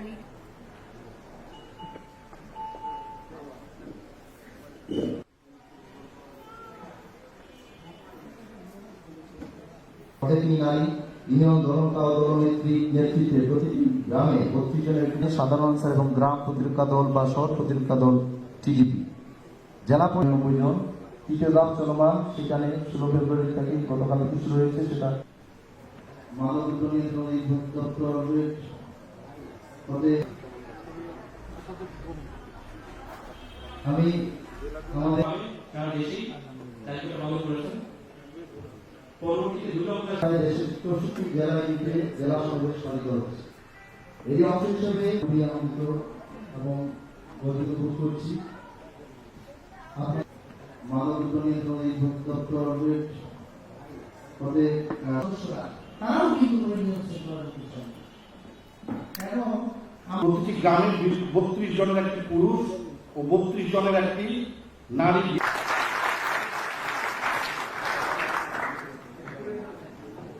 শালি তিনি নারী ইউনিয়ন জনতা দলনেত্রী নেতৃত্বে প্রতিটি গ্রামে বত্রিশ জনের সাধারণ এবং গ্রাম প্রতিরক্ষা দল বা শহর প্রতিরক্ষা দল, টিজিপি। জেলা পঁচানব্বই জন তৃতীয় ধাপ চলমান সেখানে ষোলো ফেব্রুয়ারি থেকে গতকাল কিছু রয়েছে সেটা। মানব দপ্তর পদে আমি আমাদের সারা দেশেই তালিকা ভালো করেছেন পরবর্তীতে দুর্গাপূজা আমাদের দেশের চৌষট্টি জেলা মিলিয়ে জেলা সমাবেশ পালিত হচ্ছে। এরই অংশ হিসেবে খুবই আনন্দিত এবং গর্বিত বোধ করছি। মানব নিয়ন্ত্রণ দপ্তরের পদে তারাও কিন্তু করার কেন প্রতিটি গ্রামের বত্রিশ জনের একটি পুরুষ ও বত্রিশ জনের একটি নারী।